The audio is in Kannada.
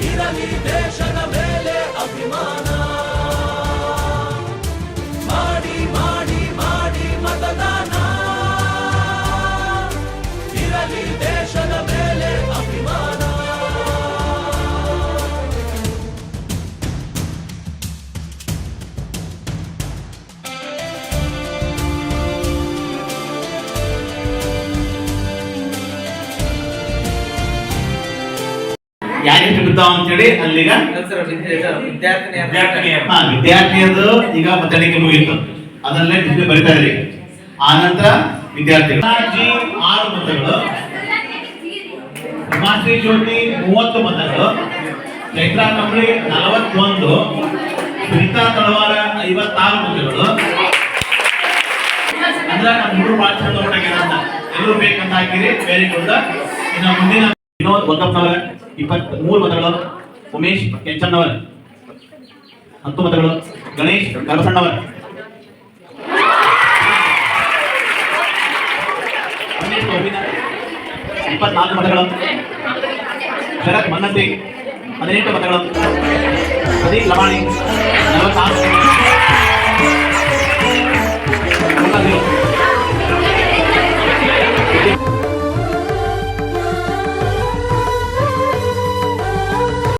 Ira mi deja na mele afimana. ಯಾಕೆ ಬಿದ್ದಾವ ಅಂತೇಳಿ ಅಲ್ಲಿಗ ವಿದ್ಯಾರ್ಥಿಯದು ಈಗ ಮತದಾನಿಕೆ ಮುಗಿಯಿತು. ಅದನ್ನೇ ಡಿಸ್ಪ್ಲೇ ಬರಿತಾ ಇದ್ರಿ. ಆ ನಂತರ ವಿದ್ಯಾರ್ಥಿಗಳು. ಜಿ ಆರು ಮತಗಳು ಹಿಮಾಶ್ರೀ ಜ್ಯೋತಿ ಮೂವತ್ತು ಮತಗಳು ಚೈತ್ರಾ ಕಂಬಳಿ ನಲವತ್ತೊಂದು. ಸುನಿತಾ ತಳವಾರ ಐವತ್ತಾರು ಮತಗಳು ಅಂದ್ರೆ ನಮ್ಮ ಮೂರು ಭಾಳ ಚಂದ ಅಂತ. ಎಲ್ಲರೂ ಬೇಕಂತ ಹಾಕಿರಿ. ಬೇರೆ ಕೂಡ ಇನ್ನು ಮುಂದಿನ ವಿನೋದ್ ಒಕ್ಕಪ್ಪನವರ ಇಪ್ಪತ್ ಮೂರು ಮತಗಳು. ಉಮೇಶ್ ಕೆಂಚಣ್ಣವರ. ಹತ್ತು ಮತಗಳು. ಗಣೇಶ್ ಗೋವಿಂದ ಇಪ್ಪತ್ನಾಲ್ಕು ಮತಗಳು. ಶರತ್ ಮನ್ನತಿ ಹದಿನೆಂಟು ಮತಗಳು. ಪ್ರದೀಪ್ ಲಮಾಣಿ ನಲವತ್ತಾರು.